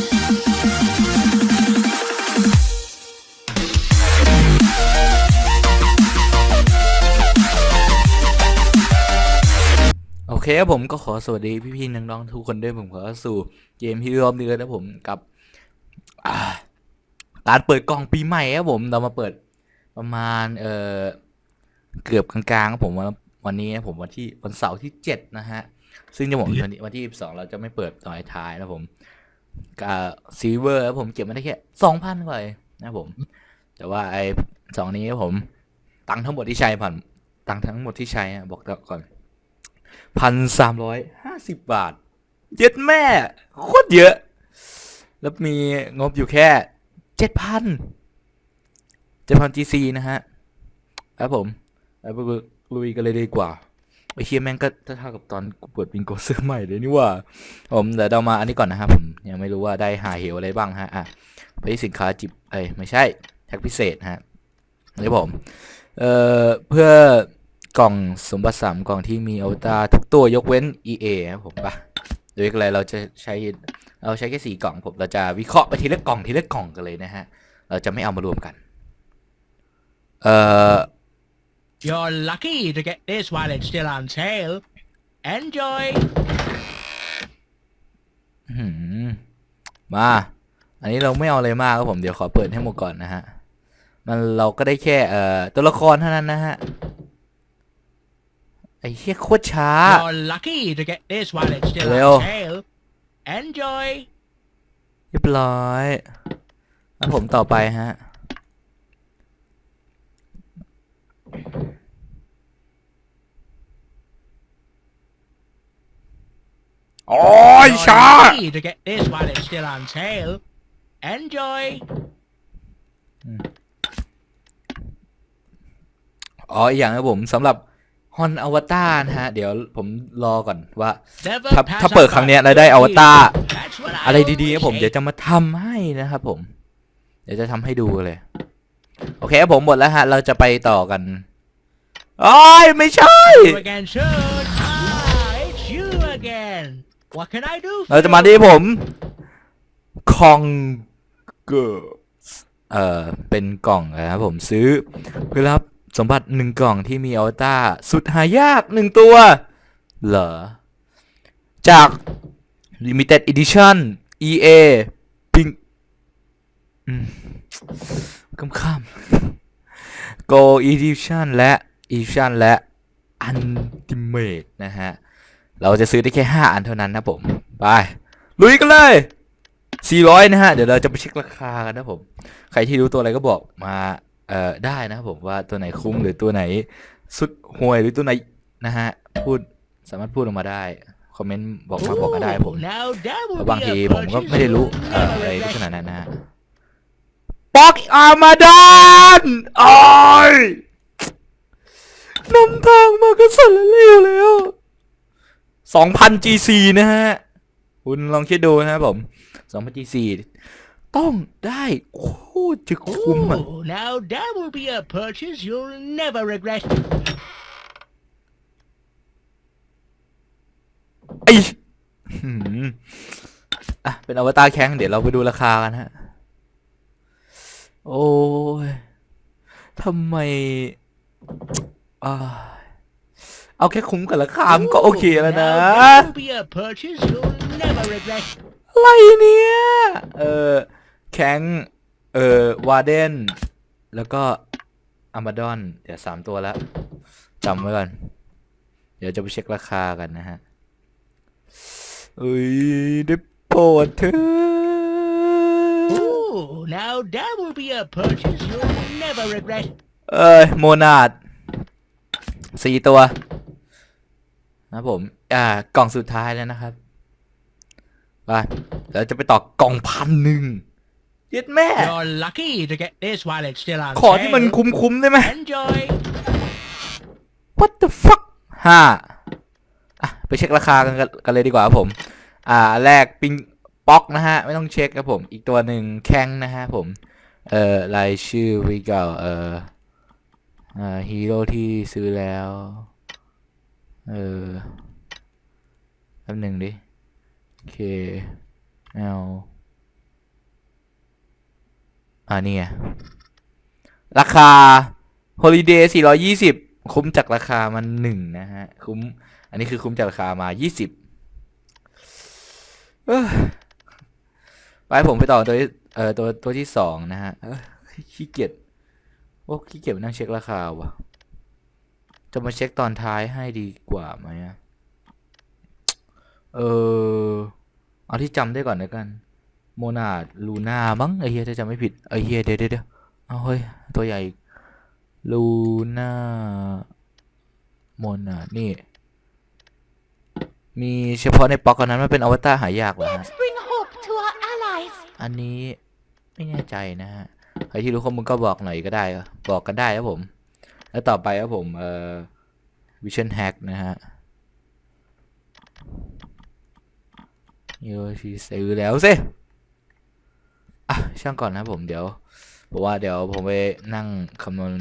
โอเคครับผมก็ขอสวัสดีพี่ๆน้องๆทุกคนด้วยผมขอสู่เกมที่รอบเดือนนะผมกับการเปิดกล่องปีใหม่ครับผมเรามาเปิดประมาณเออเกือบกลางๆครับผมวันนี้นะผมวันที่วันเสาร์ที่เจ็ดนะฮะซึ่งจะบอกวันนี้วันที่สองเราจะไม่เปิดตอนท้ายนะผม กับซีเวอร์ครับผมเก็บมาได้แค่สองพันกว่าเองนะผม แต่ว่าไอ้สองนี้ครับผมตังทั้งหมดที่ใช้ผ่านตังทั้งหมดที่ใช้อะบอกก่อนพันสามร้อยห้าสิบบาท เย็ดแม่โคตรเยอะ แล้วมีงบอยู่แค่เจ็ดพันเจ็ดพันจีซีนะฮะครับผมแล้วไปลุยกันเลยดีกว่า ไอ้เคียแม่งก็เท่ากับตอนกูเปิดบิงโกซื้อใหม่เลยนี่ว่าผมเดี๋ยวเรามาอันนี้ก่อนนะครับผมยังไม่รู้ว่าได้หาเหวอะไรบ้างฮะอะไปที่สินค้าจิบเอ้ยไม่ใช่แท็กพิเศษฮะนี่ผมเอ่อเพื่อกล่องสมบัติสามกล่องที่มีอวตารทุกตัวยกเว้น EA ครับผมปะโดยอะไรเราจะใช้เราใช้แค่สี่กล่องผมเราจะวิเคราะห์ไปทีละกล่องทีละกล่องกันเลยนะฮะเราจะไม่เอามารวมกัน เอ่อ You're lucky to get this while it's still on sale. Enjoy! อื้อหือมา อันนี้เราไม่เอาอะไรมากครับผม เดี๋ยวขอเปิดให้หมดก่อนนะฮะ มันเราก็ได้แค่เอ่อตัวละครเท่านั้นนะฮะ ไอ้เหี้ยโคตรช้า You're lucky to get this while it's still Leo. on sale. Enjoy! เรียบร้อยแล้วผมต่อไปฮะ โอ้ย You're ช้า lucky to get this while it's still on sale. Enjoy! อ๋ออีกอย่างครับผมสำหรับฮอนอวตารนะฮะ เดี๋ยวผมรอก่อนว่า Never ถ้า pass ถ้าเปิด up ครั้งเนี้ย on แล้วได้อว good ตาร deals. That's what I อะไรดีๆครับ always ผมเดี๋ยว say. จะมาทำให้นะครับผม เดี๋ยวจะทำให้ดูเลย โอเคครับผมหมดแล้วฮะ เราจะไปต่อกันโอ้ยไม่ใช่ What can I do เราจะมาที่ผมคองเกอร์เอ่อเป็นกล่องนะครับผมซื้อเพื่อรับสมบัติหนึ่งกล่องที่มีอวตารสุดหายากหนึ่งตัว เหรอ จาก Limited Edition EA ปิงอืมคำข้าม Go Edition และ Edition และ Ultimate นะฮะ เราจะซื้อได้แค่ 5 อันเท่านั้นนะผม ไป ลุยกันเลย 400 นะฮะ เดี๋ยวเราจะไปเช็คราคากันนะผม ใครที่รู้ตัวอะไรก็บอกมาเอ่อได้นะครับผมว่าตัวไหนคุ้มหรือตัวไหนสุดห่วยหรือตัวไหนนะฮะพูดสามารถพูดออกมาได้คอมเมนต์บอกมาบอกก็ได้ผม Ooh, now that เพ will ราะ be บางที a ผมก็ purchase ไม่ได้รู้ you'll เอ่อ never อะไร regret. ขนาดนั้นนะฮะป๊อกอามาดานโอ้ยนำทางมาก็สั่นละเร็วแล้ว สองพัน GC นะฮะ คุณลองคิดดูนะครับผมสองพัน GC ต้องได้โคตรจะคุ้มอะ Ooh, now that will be a purchase you'll never regret. ไอ้หืมอะ เป็นอวตารแข้งเดี๋ยวเราไปดูราคากันฮะ โอ้ยทำไม อ่า เอาแค่คุ้มกับราคามันก็โอเคแล้วนะ Now that will be a purchase you'll never regret. อะไรเนี่ย เออแข้งเออวาเดน แล้วก็อามาดอน เดี๋ยวสามตัวแล้วจำไว้ก่อน เดี๋ยวจะไปเช็คราคากันนะฮะเอ้ยได้โปรดเธอ Ooh, now that will be a purchase you'll never regret. เอ้ยโมนาดสี่ตัว นะผม อ่ากล่องสุดท้ายแล้วนะครับไปเราจะไปต่อกล่องพันหนึ่งเย็ดแม่ You're lucky to get this while it's still on ขอที่มัน sale. คุ้มๆได้ไหม Enjoy. What the fuck ห้าอะไปเช็คราคากันกันกันเลยดีกว่าครับผม อ่า แรกปิงป๊อกนะฮะ ไม่ต้องเช็คครับผม อีกตัวหนึ่งแข้งนะฮะผม เอ่อรายชื่อวิเก่าเอ่ออ่าฮีโร่ที่ซื้อแล้ว เออแป๊บหนึ่งดิ K L อ่านี่ไงราคา Holiday 420 คุ้มจากราคามันหนึ่งนะฮะ คุ้ม อันนี้คือคุ้มจากราคามา 20ไปผมไปต่อตัวเอ่อตัวตัวที่สองนะฮะขี้เกียจโอ้ขี้เกียจมานั่งเช็คราคาว่ะ จะมาเช็คตอนท้ายให้ดีกว่าไหมอะเออ เอาที่จำได้ก่อนแล้วกัน โมนาดลูน่ามั้งไอเฮียถ้าจำไม่ผิดไอเฮียเดี๋ยวเดี๋ยวเดี๋ยวเอาเฮ้ย ตัวใหญ่ลูน่าโมนาดนี่ มีเฉพาะในป๊อกเท่านั้นมันเป็นอวตารหายากเหรอฮะ Let's bring hope to our allies. อันนี้ไม่แน่ใจนะฮะ ใครที่รู้ข้อมูลก็บอกหน่อยก็ได้ครับบอกกันได้ครับผม แล้วต่อไปครับผมเอ่อ Vision Hack นะฮะโยชิซื้อแล้วสิอะช่างก่อนนะผมเดี๋ยวเพราะว่าเดี๋ยวผมไปนั่งคำนวณ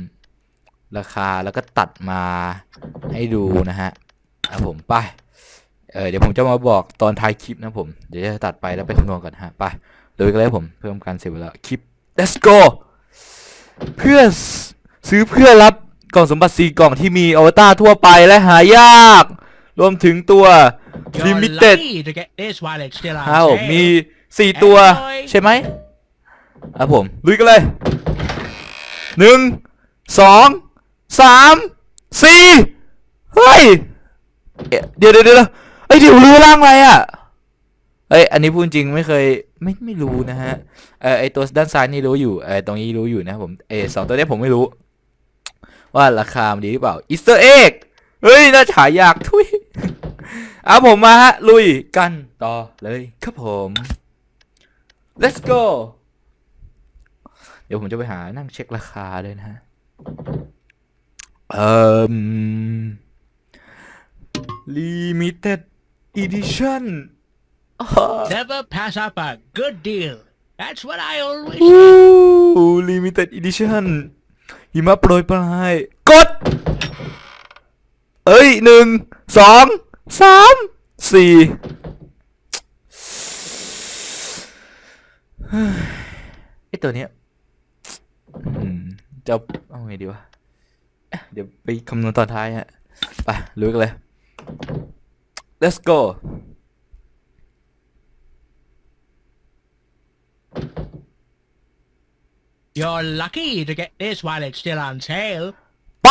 ราคาแล้วก็ตัดมาให้ดูนะฮะอะผมไปเออเดี๋ยวผมจะมาบอกตอนท้ายคลิปนะผม เดี๋ยวจะตัดไปแล้วไปคำนวณก่อนฮะไปเลยกันเลยผมเพิ่มการเสียเวลาคลิป let's go เพื่อซื้อเพื่อรับ กล่องสมบัติสี่กล่องที่มีอวตารทั่วไปและหายาก รวมถึงตัว You're limited lucky to get this while it's still on ครับผม sale. มีสี่ตัว Enjoy ใช่ไหมครับผมลุยกันเลยหนึ่งสองสามสี่เฮ้ยเอ๊ะเดี๋ยวเดี๋ยวเดี๋ยวไอ้ยเดี๋ยวรู้ร่างอะไรอะเอ้ยอันนี้พูดจริงไม่เคยไม่ไม่รู้นะฮะเออไอตัวด้านซ้ายนี่รู้อยู่เออตรงนี้รู้อยู่นะครับผมเออสองตัวเนี้ยผมไม่รู้ ว่าราคามันดีหรือเปล่าอีสเตอร์เอ็กเฮ้ย น่าฉายอยากทุยเอาผมมาฮะ ลุยกันต่อเลยครับผม let's go เดี๋ยวผมจะไปหานั่งเช็คราคาเลยนะฮะเอ่อ limited edition อ้าว Never pass up a good deal. That's what I always อู้ limited edition หิมะโปรยปลายกด เอ้ยหนึ่งสองสามสี่เฮ้ยไอตัวเนี้ยจะเอาไงดีวะเอ๊ะเดี๋ยวไปคำนวณตอนท้ายฮะ ไปลุยกันเลย let's go You're lucky to get this while it's still on sale. ไป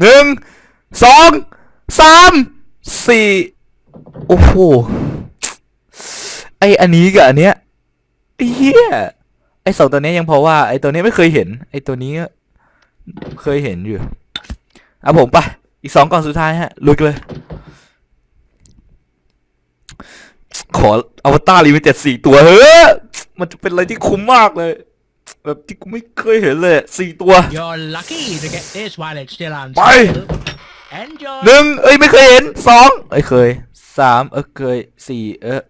หนึ่งสองสามสี่โอ้โห ไออันนี้กับอันเนี้ยไอเหี้ยไอสองตัวเนี้ยยังพอว่า ไอตัวเนี้ยไม่เคยเห็น ไอตัวนี้เคยเห็นอยู่เอาผมไปอีกสองกล่องสุดท้ายฮะลุยกันเลย ขออวตารลิมิเต็ดสี่ตัวเฮ้ย มันจะเป็นอะไรที่คุ้มมากเลย แบบที่กูไม่เคยเห็นเลยสี่ตัว You're lucky to get this while it's still on Bye. sale. Enjoy. หนึ่งเอ้ยไม่เคยเห็นสองเอ้ยเคยสามเออเคยสี่เออ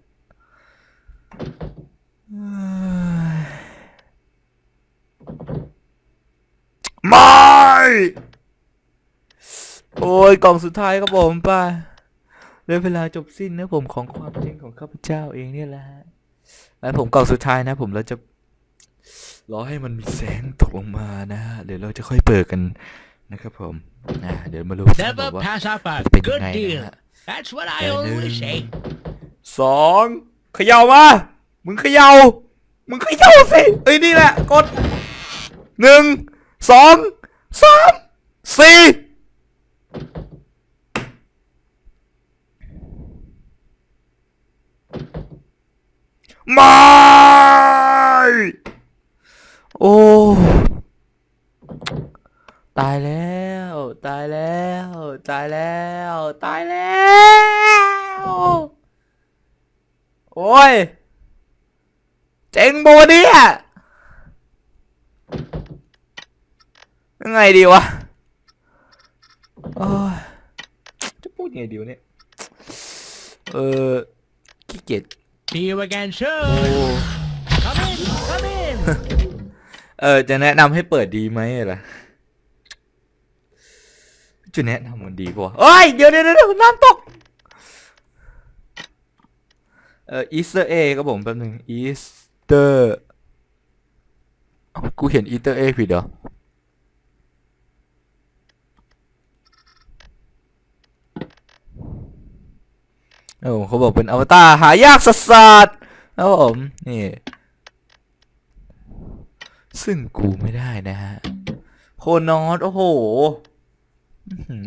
ไม่โอ้ยกล่องสุดท้ายครับผมไป้าเรื่องเวลาจบสิ้นนะผมของความจริงของข้าพเจ้าเองเนี่ยแหละฮะ แล้วผมกล่องสุดท้ายนะ ผมเราจะรอให้มันมีแสงตกลงมานะฮะเดี๋ยวเราจะค่อยเปิดกันนะครับผมนะเดี๋ยวมาดูกัน Never ว่า pass up a จะเป็นยัง good ไง deal. นะฮะ That's what I แต่หนึ่ always ง say. สองเขย่ามามึงเขย่ามึงเขย่าสิเอ้ยนี่แหละกดหนึ่งสองสามสี่ไม่โอ้ ตายแล้ว ตายแล้ว ตายแล้ว ตายแล้ว โอ้ย เจ๋งโบเนี่ยยังไงดีวะ โอ้ย จะพูดยังไงดีวะเนี่ย เออขี้เกียจ See you again โอ้ soon. Come in, come in. เออ จะแนะนำให้เปิดดีไหมล่ะ จะแนะนำมันดีป่ะเอ้ย เดี๋ยวเดี๋ยวเดี๋ยวน้ำตก เอ่ออีสเตอร์เอครับผมแป๊บนึงอีสเตอร์กูเห็นอีสเตอร์เอ็กผิดเหรอโอ้เขาบอกเป็นอวตารหายากสัสๆครับผมนี่ ซึ่งกูไม่ได้นะฮะ โคนอสโอ้โห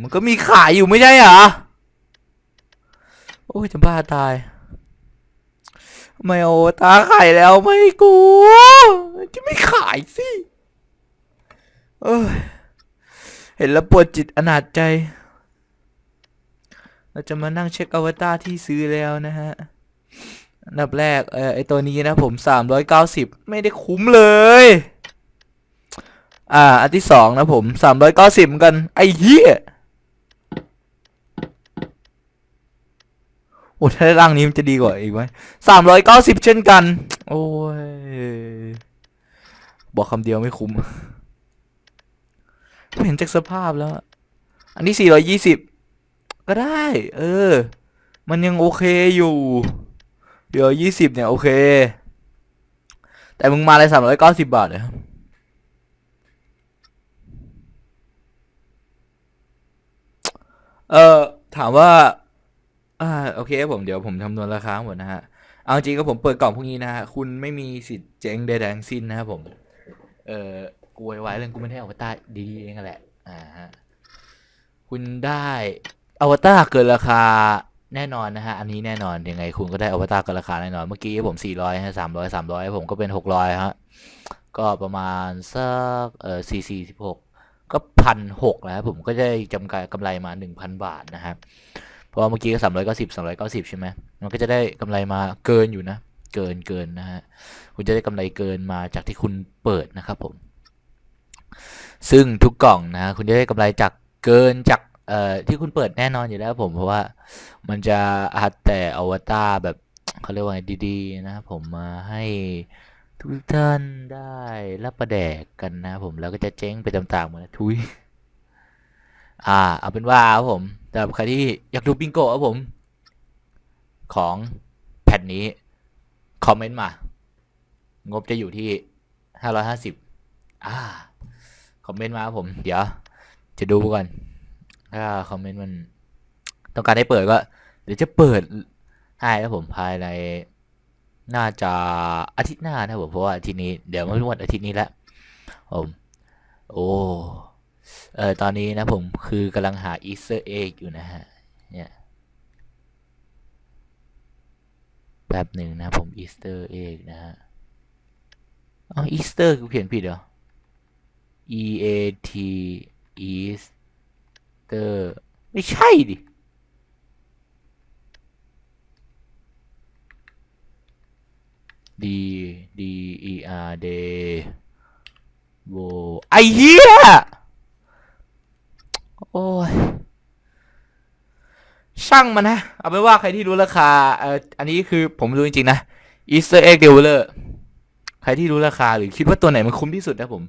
มันก็มีขายอยู่ไม่ใช่เหรอ โอ้ยจะบ้าตาย ไม่โอตาขายแล้วไม่กูจะไม่ขายสิเอ้ยเห็นแล้วปวดจิตอนาจใจ เราจะมานั่งเช็คอวตารที่ซื้อแล้วนะฮะอันดับแรกเออไอตัวนี้นะผมสามร้อยเก้าสิบไม่ได้คุ้มเลย อ่า อันที่สองนะผมสามร้อยเก้าสิบเหมือนกัน ไอ้เหี้ยโอ้ถ้าได้ร่างนี้มันจะดีกว่าอีกไหมสามร้อยเก้าสิบเช่นกัน โอ้ย บอกคำเดียวไม่คุ้มไม่เห็นจากสภาพแล้ว อันนี้สี่ร้อยยี่สิบก็ได้ เออ มันยังโอเคอยู่ เดี๋ยวยี่สิบเนี่ย โอเค แต่มึงมาเลยสามร้อยเก้าสิบบาทเลยครับ เออถามว่า อ่า โอเคผมเดี๋ยวผมคำนวณราคาหมดนะฮะ เอาจริงก็ผมเปิดกล่องพวกนี้นะฮะ คุณไม่มีสิทธิ์เจ๊งใดๆทั้งสิ้นนะครับผม เออกูไว้ไว้เรื่องกูไม่ได้อวตารดีๆเองกันแหละ อ่าฮะ คุณได้อวตารเกินราคาแน่นอนนะฮะ อันนี้แน่นอน ยังไงคุณก็ได้อวตารเกินราคาแน่นอน เมื่อกี้ผมสี่ร้อยฮะสามร้อยสามร้อยผมก็เป็นหกร้อยฮะ ก็ประมาณสักเออสี่สี่สิบหก ก็พันหกแล้วผมก็ได้จำกำไรมาหนึ่งพันบาทนะครับ เพราะเมื่อกี้ก็สามร้อยเก้าสิบสามร้อยเก้าสิบใช่ไหมมันก็จะได้กำไรมาเกินอยู่นะ เกินเกินนะฮะคุณจะได้กำไรเกินมาจากที่คุณเปิดนะครับผม ซึ่งทุกกล่องนะคุณจะได้กำไรจากเกินจากเอ่อที่คุณเปิดแน่นอนอยู่แล้วผมเพราะว่ามันจะอัดแต่อวตารแบบเขาเรียกว่าไงดีๆนะครับผมมาให้ ทุกท่านได้รับประแดกกันนะผมแล้วก็จะเจ๊งไปตามๆเหมือนทุยอ่า เอาเป็นว่าครับผมสำหรับใครที่อยากดูบิงโกครับผม ของแผ่นนี้ คอมเมนต์มา งบจะอยู่ที่ห้าร้อยห้าสิบอ่า คอมเมนต์มาครับผม เดี๋ยว จะดูก่อน ถ้าคอมเมนต์มัน ต้องการให้เปิดก็ เดี๋ยวจะเปิดให้ครับผมภายใน น่าจะอาทิตย์หน้านะครับผมเพราะว่าอาทิตย์นี้เดี๋ยวไม่รู้วันอาทิตย์นี้แล้วผมโอ้เออตอนนี้นะผมคือกำลังหาอีสเตอร์เอ็กอยู่นะฮะเนี่ยแป๊บหนึ่งนะผมอีสเตอร์เอ็กนะฮะอ๋ออีสเตอร์กูเขียนผิดเหรอ E A T Easter ไม่ใช่ดิ D D E R D โวไอ้เหี้ย โอ้ย ช่างมันนะ เอาเป็นว่าใครที่รู้ราคา เอ่อ อันนี้คือผมรู้จริงๆนะ Easter Egg Dealer ใครที่รู้ราคาหรือคิดว่าตัวไหนมันคุ้มที่สุดนะผม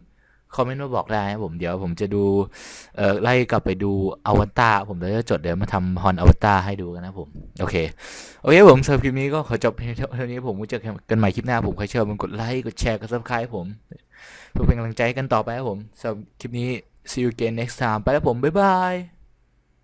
คอมเมนต์มาบอกได้นะผมเดี๋ยวผมจะดูเอ่อไล่กลับไปดูอวตารผมเดี๋ยวจะจดเดี๋ยวมาทำฮอนอวตารให้ดูกันนะผม โอเค โอเคผมสำหรับคลิปนี้ก็ขอจบเพียงเท่านี้ผมเจอกันใหม่คลิปหน้าผมใครชอบมันกดไลค์กดแชร์กดซับสไครต์ผม เพื่อเป็นกำลังใจกันต่อไปครับผมสำหรับคลิปนี้ see you again next time ไปแล้วผมบ๊ายบาย